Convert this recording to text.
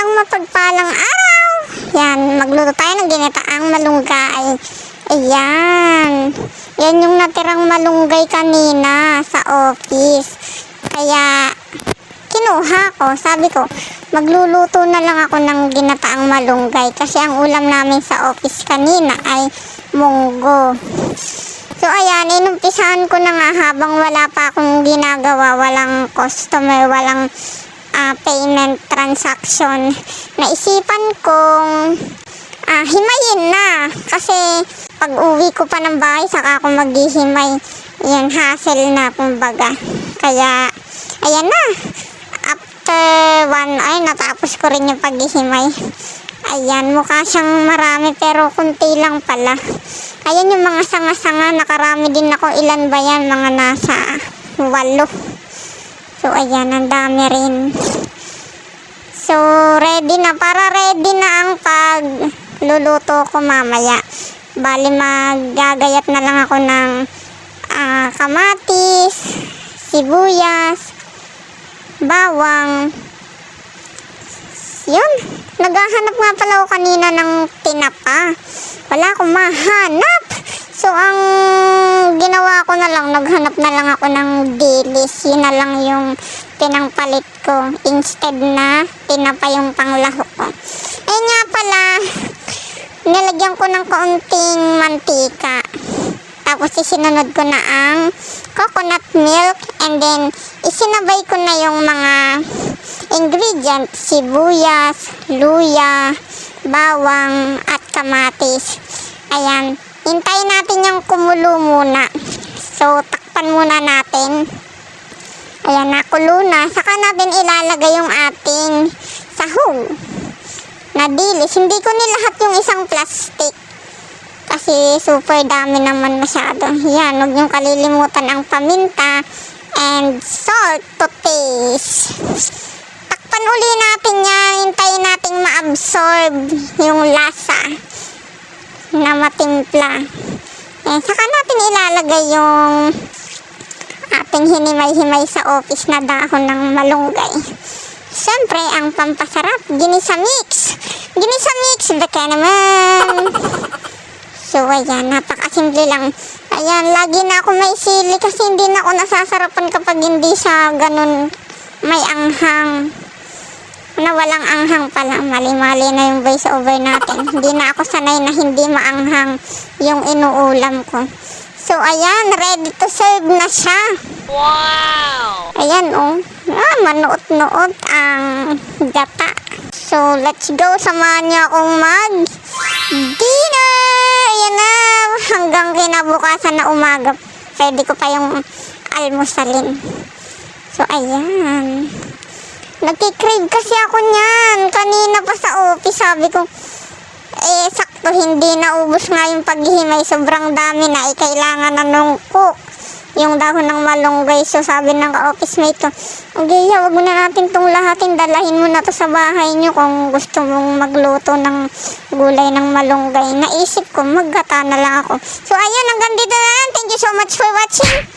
Isang mapagpalang araw. Yan, magluto tayo ng ginataang malunggay. Ayan. Yan yung natirang malunggay kanina sa office. Kaya, kinuha ko. Sabi ko, magluluto na lang ako ng ginataang malunggay. Kasi ang ulam namin sa office kanina ay munggo. So ayan, inumpisahan ko na nga habang wala pa akong ginagawa, walang customer, walang ah, payment transaction. Naisipan kong ah, himayin na kasi pag uwi ko pa ng bahay saka ako maghihimay. Yan, hassle na kumbaga. Kaya, ayan na. After one hour, natapos ko rin yung paghihimay. Ayan, mukha siyang marami pero kunti lang pala. Ayan yung mga sanga-sanga, nakarami din ako. Ilan ba yan? Mga nasa walo. So, ayan, ang dami rin. So, ready na. Para ready na ang pagluluto ko mamaya. Bali, maggagayat na lang ako ng ah, kamatis, sibuyas, bawang, yun. Naghahanap nga pala ako kanina ng tinapa. Wala akong mahanap. So, ang ginawa ko na lang, naghanap na lang ako ng dilis. Yun na lang yung pinangpalit ko. Instead na tinapa yung panglaho ko. Eh nga pala, nilagyan ko ng kaunting mantika. Tapos isinunod ko na ang coconut milk and then isinabay ko na yung mga ingredients, sibuyas, luya, bawang, at kamatis. Ayan, hintayin natin yung kumulo muna. So, takpan muna natin. Ayan, nakulo na. Saka natin ilalagay yung ating sahog na dilis. Hindi ko nilahat yung isang plastic. Kasi super dami naman masyado. Yan, huwag niyong kalilimutan ang paminta and salt to taste. Takpan uli natin yan. Hintayin nating ma-absorb yung lasa na matimpla. Eh, saka natin ilalagay yung ating hinimay-himay sa office na dahon ng malunggay. Siyempre, ang pampasarap, ginisa mix. Ginisa mix, baka naman. So, ayan, napakasimple lang. Ayan, lagi na ako may sili kasi hindi na ako nasasarapan kapag hindi sa ganun may anghang. Na walang anghang pala. Mali-mali na yung voice over natin. Hindi na ako sanay na hindi maanghang yung inuulam ko. So, ayan, ready to serve na siya. Wow! Ayan, oh. Ah, manuot-nuot ang gata. So, let's go. Samahan niyo akong mag dinner. Ayan na. Hanggang kinabukasan na umaga. Pwede ko pa yung almusalin. So, ayan. Nagkikrave kasi ako niyan. Kanina pa sa office, sabi ko, sakto, hindi naubos nga yung paghihimay. Sobrang dami na. Eh, kailangan na nung cook yung dahon ng malunggay. So, sabi ng ka-office mate ko, okay, wag mo na natin tong lahatin. Dalahin mo na to sa bahay nyo kung gusto mong magluto ng gulay ng malunggay. Naisip ko, maggata na lang ako. So, ayun, hanggang dito na lang. Thank you so much for watching.